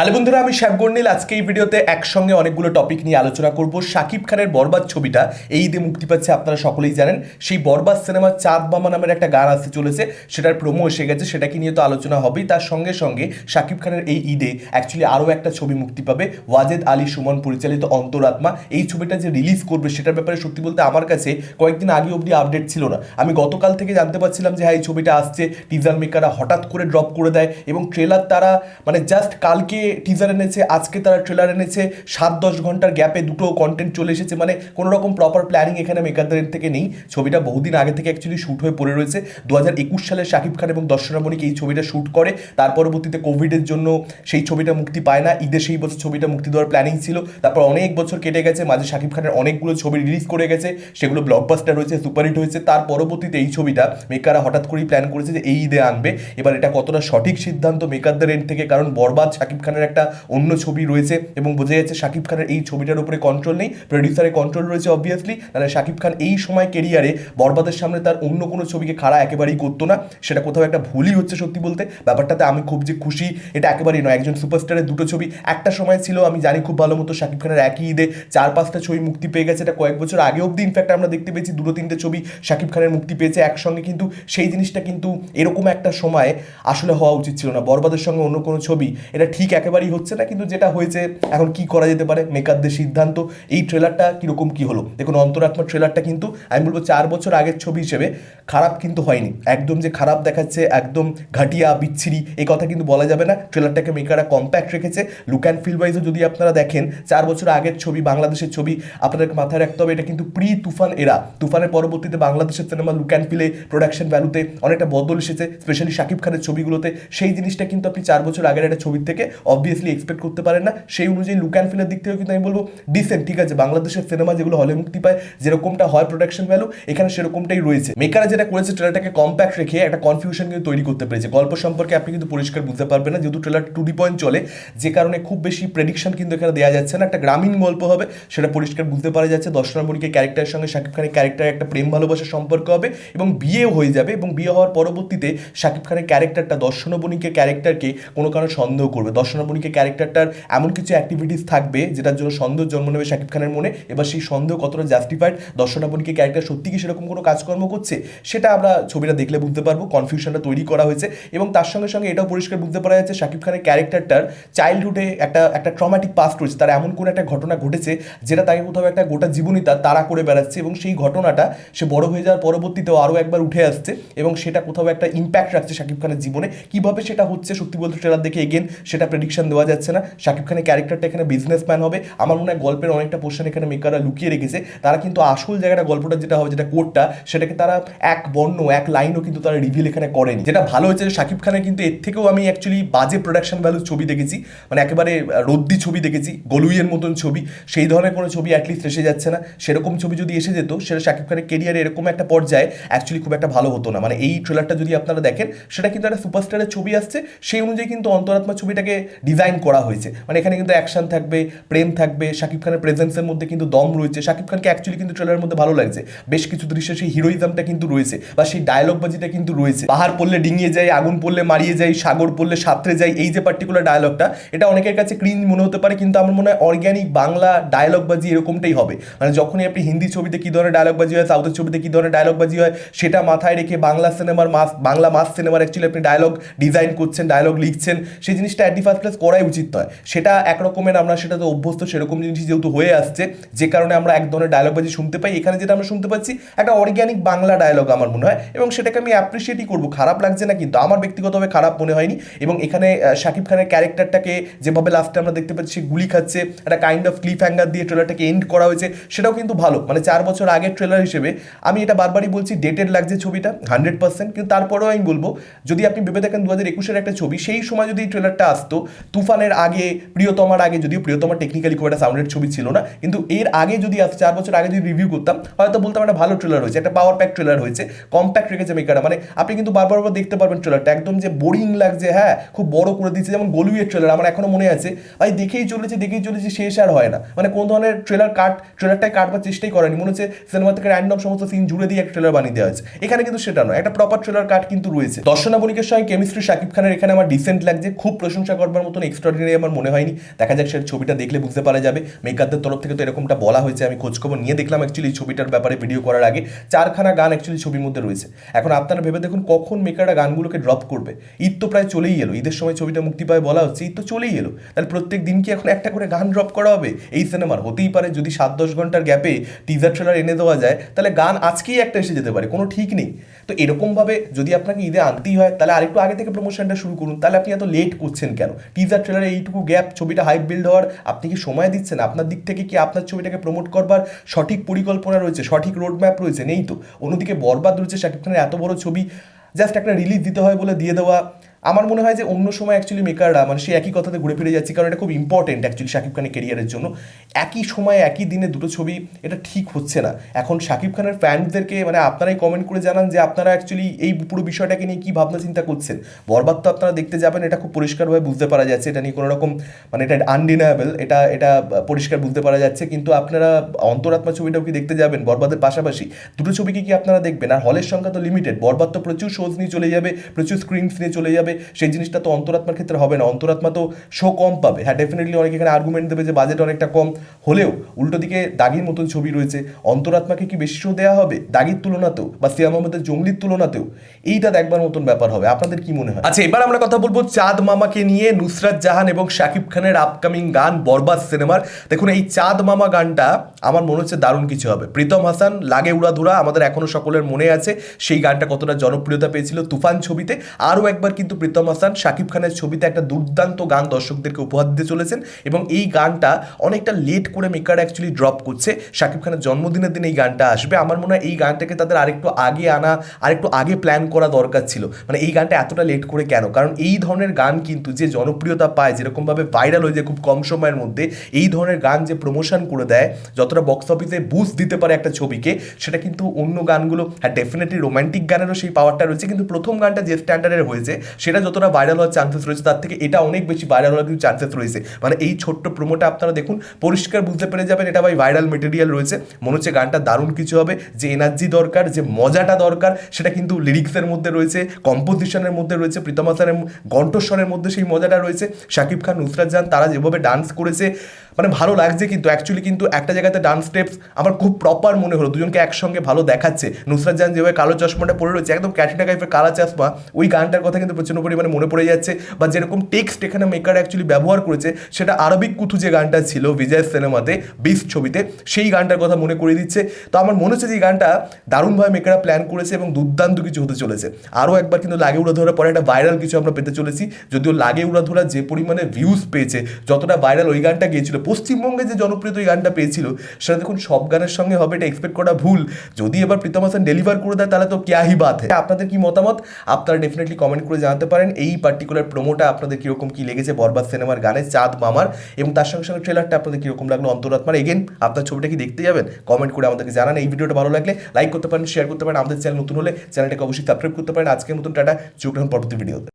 Hello বন্ধুরা, আমি শ্যাব গন্ডিল আজকে এই ভিডিওতে একসঙ্গে অনেকগুলো টপিক নিয়ে আলোচনা করব। শাকিব খানের বরবাদ ছবিটা, এই ঈদে মুক্তি পাচ্ছে আপনারা সকলেই জানেন। সেই বরবাদ সিনেমার চাঁদ বামা নামের একটা গান আসতে চলেছে, সেটার প্রোমো এসে গেছে সেটাকে নিয়ে তো আলোচনা হবেই। তার সঙ্গে সঙ্গে শাকিব খানের এই ঈদে অ্যাকচুয়ালি আরও একটা ছবি মুক্তি পাবে, ওয়াজেদ আলী সুমন, পরিচালিত অন্তরাত্মা। এই ছবিটা যে রিলিজ করবে, সেটার ব্যাপারে সত্যি বলতে আমার কাছে কয়েকদিন আগে অবধি আপডেট ছিল না। আমি গতকাল থেকে জানতে পারছিলাম যে হ্যাঁ এই ছবিটা আসছে। টিজার মেকাররা হঠাৎ করে ড্রপ করে দেয় এবং ট্রেলার তারা মানে জাস্ট কালকে টিজার এনেছে, আজকে তারা ট্রেলার এনেছে সাত দশ ঘণ্টার গ্যাপে দুটো কন্টেন্ট চলে এসেছে মানে কোনো রকম প্রপার প্ল্যানিং এখানে মেকারদের থেকে নেই। ছবিটা বহুদিন আগে থেকে অ্যাকচুয়ালি শ্যুট হয়ে পড়ে রয়েছে। দু হাজার একুশ সালে শাকিব খান এবং দর্শনা মণিক এই ছবিটা শ্যুট করে। তার পরবর্তীতে কোভিডের জন্য সেই ছবিটা মুক্তি পায় না। ঈদে সেই বছর ছবিটা মুক্তি দেওয়ার প্ল্যানিং ছিল। তারপর অনেক বছর কেটে গেছে। মাঝে শাকিব খানের অনেকগুলো ছবি রিলিজ করে গেছে। সেগুলো ব্লকবাস্টার হয়েছে সুপারহিট হয়েছে। তার পরবর্তীতে এই ছবিটা মেকাররা হঠাৎ করেই প্ল্যান করেছে যে এই ঈদে আনবে। এবার এটা কতটা সঠিক সিদ্ধান্ত মেকারদের এন্ড থেকে? কারণ বরবাদ শাকিব খানের একটা অন্য ছবি রয়েছে এবং বোঝা যাচ্ছে শাকিব খানের এই ছবিটার উপরে কন্ট্রোল নেই প্রডিউসারের কন্ট্রোল রয়েছে অবভিয়াসলি তাহলে শাকিব খান এই সময় কেরিয়ারে বরবাদের সামনে তার অন্য কোনো ছবিকে খাড়া একেবারেই করতো না। সেটা কোথাও একটা ভুলই হচ্ছে সত্যি বলতে। ব্যাপারটাতে আমি খুব যে খুশি, এটা একেবারেই নয়। একজন সুপারস্টারের দুটো ছবি। একটা সময় ছিল, আমি জানি খুব ভালো মতো শাকিব খানের একই ঈদে চার, পাঁচটা ছবি মুক্তি পেয়ে গেছে। এটা কয়েক বছর আগে অবধি ইনফ্যাক্ট আমরা দেখতে পেয়েছি দুটো, তিনটে ছবি শাকিব খানের মুক্তি পেয়েছে একসঙ্গে। কিন্তু সেই জিনিসটা কিন্তু এরকম একটা সময় আসলে হওয়া উচিত ছিল না। বরবাদের সঙ্গে অন্য কোনো ছবি, এটা ঠিক একেবারেই হচ্ছে না, কিন্তু যেটা হয়েছে, এখন কি করা যেতে পারে? মেকারদের সিদ্ধান্ত। এই ট্রেলারটা কীরকম কি হলো? দেখুন অন্তরাত্মা ট্রেলারটা কিন্তু, আমি বলব চার বছর আগের ছবি হিসেবে খারাপ কিন্তু হয়নি। একদম যে খারাপ দেখাচ্ছে, একদম ঘাটিয়া, বিচ্ছিরি এই কথা কিন্তু বলা যাবে না। ট্রেলারটাকে মেকাররা কম্প্যাক্ট রেখেছে। লুক অ্যান্ড ফিল ওয়াইজও যদি আপনারা দেখেন, চার বছর আগের ছবি, বাংলাদেশের ছবি, আপনাদেরকে মাথায় রাখতে হবে, এটা কিন্তু প্রি তুফান এরা তুফানের পরবর্তীতে বাংলাদেশের সিনেমা লুক অ্যান্ড ফিলে প্রোডাকশন ভ্যালুতে অনেকটা বদল এসেছে স্পেশালি শাকিব খানের ছবিগুলোতে। সেই জিনিসটা কিন্তু আপনি চার বছর আগের একটা ছবির থেকে অবভিয়াসলি এক্সপেক্ট করতে পারেন না। সেই অনুযায়ী লুক অ্যান্ড ফিলের দিক থেকে কিন্তু আমি বলব ডিসেন্ট ঠিক আছে? বাংলাদেশের সিনেমা যেগুলো হলে মুক্তি পায়, যেরকমটা হয় প্রোডাকশন ভ্যালু এখানে সেরকমটাই রয়েছে। মেকারা যেটা করেছে ট্রেলারটাকে কম্প্যাক্ট রেখে একটা কনফিউশন কিন্তু তৈরি করতে পেরেছে। গল্প সম্পর্কে আপনি কিন্তু পরিষ্কার বুঝতে পারবেন না, যেহেতু ট্রেলার টু ডি পয়েন্ট চলে, যে কারণে খুব বেশি প্রেডিকশন কিন্তু এখানে দেওয়া যাচ্ছে না। একটা গ্রামীণ গল্প হবে, সেটা পরিষ্কার বুঝতে পারা যাচ্ছে। দর্শনা মণিকের ক্যারেক্টারের সঙ্গে শাকিব খানের ক্যারেক্টার একটা প্রেম ভালোবাসার সম্পর্ক হবে এবং বিয়েও হয়ে যাবে এবং বিয়ে হওয়ার পরবর্তীতে শাকিব খানের ক্যারেক্টারটা দর্শন বণিকের ক্যারেক্টারকে কোনো কারণে সন্দেহ করবে। দর্শন বণিকের ক্যারেক্টারটার এমন কিছু অ্যাক্টিভিটিস থাকবে, যেটার জন্য সন্দেহ জন্ম নেবে শাকিব খানের মনে। এবার সেই সন্দেহ কতটা জাস্টিফাইড দর্শনা বণিকের ক্যারেক্টার সত্যি কি সেরকম কোনো কাজকর্ম করছে, সেটা আমরা ছবিটা দেখলে বুঝতে পারব কনফিউশনটা তৈরি করা হয়েছে। এবং তার সঙ্গে সঙ্গে এটাও পরিষ্কার বুঝতে পারা যাচ্ছে, শাকিব খানের ক্যারেক্টারটার চাইল্ডহুডে একটা একটা ট্রমাটিক পাস্ট রয়েছে। তার এমন কোনো একটা ঘটনা ঘটেছে, যেটা তাকে কোথাও একটা গোটা জীবনী তার তাড়া করে বেড়াচ্ছে এবং সেই ঘটনাটা সে বড় হয়ে যাওয়ার পরবর্তীতেও আরও একবার উঠে আসছে এবং সেটা কোথাও একটা ইম্প্যাক্ট রাখছে শাকিব খানের জীবনে। কীভাবে সেটা হচ্ছে সত্যি বলতে ট্রেলার দেখে এগেন সেটা প্রেডিকশন দেওয়া যাচ্ছে না। শাকিব খানের ক্যারেক্টারটা এখানে বিজনেসম্যান হবে। আমার মনে হয় গল্পের অনেকটা পোর্শন এখানে মেকাররা লুকিয়ে রেখেছে। তারা কিন্তু আসল জায়গাটা, গল্পটা যেটা হবে, যেটা কোডটা সেটাকে তারা এক বর্ণ, এক লাইনও কিন্তু তারা রিভিল এখানে করেনি। যেটা ভালো হয়েছে শাকিব খানের কিন্তু এর থেকেও আমি অ্যাকচুয়ালি বাজে প্রোডাকশন ভ্যালু ছবি দেখেছি। মানে একেবারে রদ্দি ছবি দেখেছি, গলুইয়ের মতন ছবি। সেই ধরনের কোনো ছবি অ্যাটলিস্ট এসে যাচ্ছে না। সেরকম ছবি যদি এসে যেত, সেটা শাকিব খানের কেরিয়ারে এরকম একটা পর্যায়ে অ্যাকচুয়ালি খুব একটা ভালো হতো না। মানে এই ট্রেলারটা যদি আপনারা দেখেন, সেটা কিন্তু একটা সুপারস্টারের ছবি আসছে। সেই অনুযায়ী কিন্তু অন্তরাত্মা ছবিটাকে ডিজাইন করা হয়েছে। মানে এখানে কিন্তু অ্যাকশন থাকবে, প্রেম থাকবে, শাকিব খানের প্রেজেন্সের মধ্যে কিন্তু দম রয়েছে। শাকিব খানকে অ্যাকচুয়ালি কিন্তু ট্রেলারের মধ্যে ভালো লাগছে। বেশ কিছু দৃশ্যে সেই হিরোইজমটা কিন্তু রয়েছে বা সেই ডায়লগবাজিটা কিন্তু রয়েছে। পাহাড় পড়লে ডিঙিয়ে যায়, আগুন পড়লে মারিয়ে যায়, সাগর পড়লে সাঁতরে যায়, এই যে পার্টিকুলার ডায়লগটা এটা অনেকের কাছে ক্রিঞ্জ মনে হতে পারে, কিন্তু আমার মনে হয় অর্গ্যানিক বাংলা ডায়লগবাজি এরকমটাই হবে। মানে যখনই আপনি হিন্দি ছবিতে কী ধরনের ডায়লগবাজি হয় সাউথের ছবিতে কী ধরনের ডায়লগবাজি হয়, সেটা মাথায় রেখে বাংলা সিনেমার মাস, বাংলা মাস সিনেমার অ্যাকচুয়ালি আপনি ডায়লগ ডিজাইন করছেন ডায়লগ লিখছেন, সেই জিনিসটা অ্যাট দি ফার্স্ট প্লেস করাই উচিত নয়। সেটা একরকমের আমরা সেটাতে অভ্যস্ত সেরকম জিনিস যেহেতু হয়ে আসছে, যে কারণে আমরা এক ধরনের ডায়লগ বাজি শুনতে পাই। এখানে যেটা আমরা শুনতে পাচ্ছি, একটা অর্গ্যানিক বাংলা ডায়লগ আমার মনে হয়, এবং সেটাকে আমি অ্যাপ্রিসিয়েটই করব। খারাপ লাগছে না কিন্তু, আমার ব্যক্তিগতভাবে খারাপ মনে হয়নি, এবং এখানে শাকিব খানের ক্যারেক্টারটাকে যেভাবে লাস্টে আমরা দেখতে পাচ্ছি গুলি খাচ্ছে, একটা কাইন্ড অফ ক্লিপ হ্যাঙ্গার দিয়ে ট্রেলারটাকে এন্ড করা হয়েছে, সেটাও কিন্তু ভালো। মানে চার বছর আগের ট্রেলার হিসেবে, আমি এটা বারবারই বলছি ডেটেড লাগছে ছবিটা হান্ড্রেড পার্সেন্ট কিন্তু তারপরেও আমি বলব, যদি আপনি ভেবে দেখেন দু হাজার একুশের একটা ছবি, সেই সময় যদি এই ট্রেলারটা আসতো তুফানের আগে, প্রিয়তমার আগে, যদিও প্রিয়তমা টেকনিক্যালি খুব একটা সাউন্ডের ছবি ছিল না, কিন্তু এর আগে যদি চার বছর আগে যদি রিভিউ করতাম, হয়তো বলতাম একটা ভালো ট্রেলার হয়েছে, একটা পাওয়ার প্যাক ট্রেলার হয়েছে কম্প্যাক্ট রেখেছে মেকাররা মানে আপনি কিন্তু বারবার বারবার দেখতে পারবেন ট্রেলারটা একদম যে বোরিং লাগছে হ্যাঁ খুব বড় করে দিচ্ছে, যেমন গলুইয়ের ট্রেলার আমার এখনও মনে আছে। ভাই, দেখেই চলেছে দেখেই চলেছে, শেষ আর হয় না। মানে কোন ধরনের ট্রেলার কাট ট্রেলারটাই কাটবার চেষ্টাই করেনি, মনে হচ্ছে সিনেমা থেকে র্যান্ডম সমস্ত সিন জুড়ে দিয়ে একটা ট্রেলার বানিয়ে দেওয়া হয়েছে। এখানে কিন্তু সেটা নয়, একটা প্রপার ট্রেলার কাট কিন্তু রয়েছে। দর্শনা বণিকের সঙ্গে কেমিস্ট্রি শাকিব খানের এখানে আমার ডিসেন্ট লাগছে, খুব প্রশংসা করবার মতন এক্সট্রাঅর্ডিনারি আমার মনে হয়নি। দেখা যাক সেটা ছবিটা দেখলে বুঝতে পারা যাবে। মেকারদের তরফ থেকে তো এরকমটা বলা হয়েছে, আমি খোঁজখবর নিয়ে দেখলাম অ্যাকচুয়ালি ছবিটার ব্যাপারে ভিডিও করার আগে। চারখানা গান অ্যাকচুয়ালি ছবির মধ্যে রয়েছে। এখন আপনারা ভেবে দেখুন কখন মেকাররা গানগুলোকে ড্রপ করবে। ঈদ তো প্রায় চলেই এলো, ঈদের সময় ছবিটা মুক্তি পায় বলা হচ্ছে, ঈদ তো চলেই এলো। তাহলে প্রত্যেক দিন কি এখন একটা করে গান ড্রপ করা হবে? এই সিনেমার হতেই পারে, যদি সাত দশ ঘণ্টার গ্যাপে টিজার ট্রেলার এনে দেওয়া যায়, তাহলে গান আজকেই একটা এসে যেতে পারে, কোনো ঠিক নেই। তো এরকমভাবে যদি আপনাকে ঈদে আনতেই হয়, তাহলে আরেকটু আগে থেকে প্রমোশনটা শুরু করুন। তাহলে আপনি এত লেট করছেন কেন? টিজার ট্রেলারে এইটুকু গ্যাপ ছবিটা হাইপ বিল্ড হওয়ার, আপনি কি সময় দিচ্ছেন? আপনার দিক থেকে কি আপনার ছবিটাকে প্রমোট করবার সঠিক পরিকল্পনা রয়েছে, সঠিক রোডম্যাপ রয়েছে? নেই তো। অন্যদিকে বরবাদ রয়েছে শাকিব খানের এত বড় ছবি জাস্ট একটা রিলিজ দিতে হয় বলে দিয়ে দেওয়া। আমার মনে হয় যে অন্য সময় অ্যাকচুয়ালি মেকাররা মানে সেই একই কথাতে ঘুরে ফিরে যাচ্ছি, কারণ এটা খুব ইম্পর্টেন্ট অ্যাকচুয়ালি শাকিব খানের কেরিয়ারের জন্য। একই সময়, একই দিনে দুটো ছবি, এটা ঠিক হচ্ছে না। এখন শাকিব খানের ফ্যানদেরকে মানে আপনারাই কমেন্ট করে জানান যে আপনারা অ্যাকচুয়ালি এই পুরো বিষয়টাকে নিয়ে কী ভাবনা চিন্তা করছেন। বরবাদ তো আপনারা দেখতে যাবেন, এটা খুব পরিষ্কারভাবে বুঝতে পারা যাচ্ছে। এটা নিয়ে কোনো রকম মানে এটা আনডিনায়েবল এটা এটা পরিষ্কার বুঝতে পারা যাচ্ছে। কিন্তু আপনারা অন্তরাত্মা ছবিটাও কি দেখতে যাবেন? বরবাদের পাশাপাশি দুটো ছবিকে কি আপনারা দেখবেন? আর হলের সংখ্যা তো লিমিটেড বরবাদ তো প্রচুর শোজ নিয়ে চলে যাবে, প্রচুর স্ক্রিনস নিয়ে চলে যাবে। সেই জিনিসটা তো অন্তরাত্মার ক্ষেত্রে হবে না। অন্তরাত্মা তো শো কম পাবে। হ্যাঁ ডেফিনেটলি অনেক এখানে আর্গুমেন্ট দেবে যে বাজেট অনেকটা কম। হলেও উল্টো দিকে দাগির মতন ছবি রয়েছে। অন্তরাত্মাকে কি বেশি শো দেওয়া হবে? দাগির তুলনাতেও বা সিয়াম আহমেদের জঙ্গলির তুলনাতেও এইটা দেখবার মতন ব্যাপার হবে। আপনাদের কি মনে হয়? আচ্ছা এবার আমরা কথা বলব চাঁদ মামাকে নিয়ে নুসরাত জাহান এবং শাকিব খানের আপকামিং গান বরবাদ সিনেমার। দেখুন, এই চাঁদ মামা গানটা আমার মনে হচ্ছে দারুণ কিছু হবে। প্রীতম হাসান, লাগে উড়াধুরা আমাদের এখনও সকলের মনে আছে, সেই গানটা কতটা জনপ্রিয়তা পেয়েছিল তুফান ছবিতে। আরও একবার কিন্তু প্রীতম হাসান, শাকিব খানের ছবিতে একটা দুর্দান্ত গান দর্শকদেরকে উপহার দিতে চলেছেন এবং এই গানটা অনেকটা লেট করে মেকার অ্যাকচুয়ালি ড্রপ করছে। শাকিব খানের জন্মদিনের দিন এই গানটা আসবে। আমার মনে হয় এই গানটাকে তাদের আরেকটু আগে আনা, আরেকটু আগে প্ল্যান করা দরকার ছিল। মানে এই গানটা এতটা লেট করে কেন? কারণ এই ধরনের গান কিন্তু যে জনপ্রিয়তা পায়, যেরকমভাবে ভাইরাল হয়ে যায় খুব কম সময়ের মধ্যে, এই ধরনের গান যে প্রমোশন করে দেয়, যতটা বক্স অফিসে বুস্ট দিতে পারে একটা ছবিকে, সেটা কিন্তু অন্য গানগুলো হ্যাঁ ডেফিনেটলি রোমান্টিক গানেরও সেই পাওয়ারটা রয়েছে। কিন্তু প্রথম গানটা যে স্ট্যান্ডার্ডের হয়েছে সেটা যতটা ভাইরাল হওয়ার চান্সেস রয়েছে, তার থেকে এটা অনেক বেশি ভাইরাল হওয়ার কিন্তু চান্সেস রয়েছে। মানে এই ছোট্ট প্রোমোটা আপনারা দেখুন, পরিষ্কার বুঝতে পেরে যাবেন এটা ভাই ভাইরাল মেটেরিয়াল রয়েছে। মনে হচ্ছে গানটা দারুণ কিছু হবে, যে এনার্জি দরকার, যে মজাটা দরকার, সেটা কিন্তু লিরিক্সের মধ্যে রয়েছে কম্পোজিশনের মধ্যে রয়েছে, প্রীতম হাসানের কণ্ঠস্বরের মধ্যে সেই মজাটা রয়েছে। শাকিব খান, নুসরাত জান তারা যেভাবে ডান্স করেছে মানে ভালো লাগছে কিন্তু অ্যাকচুয়ালি কিন্তু একটা জায়গাতে ডান্স স্টেপস আমার খুব প্রপার মনে হলো। দুজনকে একসঙ্গে ভালো দেখাচ্ছে। নুসরাত জাহান যেভাবে কালো চশমাটা পরে রয়েছে, একদম ক্যাটরিনা কাইফের কালা চশমা, ওই গানটার কথা কিন্তু প্রচণ্ড পরিমাণে মনে পড়ে যাচ্ছে বা যেরকম টেক্সট এখানে মেকার অ্যাকচুয়ালি ব্যবহার করেছে, সেটা আরবিক কুথু যে গানটা ছিল বিজয় সিনেমাতে বিস ছবিতে, সেই গানটার কথা মনে করে দিচ্ছে। তো আমার মনে হচ্ছে যে এই গানটা দারুণভাবে মেকাররা প্ল্যান করেছে এবং দুর্দান্ত কিছু হতে চলেছে। আরও একবার কিন্তু লাগে উড়া ধরার পরে একটা ভাইরাল কিছু আমরা পেতে চলেছি, যদিও লাগে উড়া ধরা যে পরিমাণে ভিউজ পেয়েছে, যতটা ভাইরাল ওই গানটা গিয়েছিল পশ্চিমবঙ্গে যে জনপ্রিয়তা ওই গানটা পেয়েছিল, সেটা দেখুন সব গানের সঙ্গে হবে, এটা এক্সপেক্ট করা ভুল। যদি এবার প্রীতম হাসান ডেলিভার করে দেয়, তাহলে তো ক্যাহি হ্যাঁ আপনাদের কি মতামত? আপনারা ডেফিনেটলি কমেন্ট করে জানাতে পারেন, এই পার্টিকুলার প্রোমোটা আপনাদের কীরকম কী লেগেছে বরবাদ সিনেমার গানে, চাঁদ মামার, এবং তার সঙ্গে সঙ্গে ট্রেলারটা আপনাদের কীরকম লাগল অন্তরাত্মার এগেন আপনার ছবিটা কি দেখতে যাবেন? কমেন্ট করে আমাদেরকে জানান, এই ভিডিওটা ভালো লাগলে লাইক করতে পারেন শেয়ার করতে পারেন, আমাদের চ্যানেল নতুন হলে চ্যানেলটাকে অবশ্যই সাবস্ক্রাইব করতে পারেন। আজকের মতন টাটা, চোখ রাখুন পরবর্তী ভিডিওতে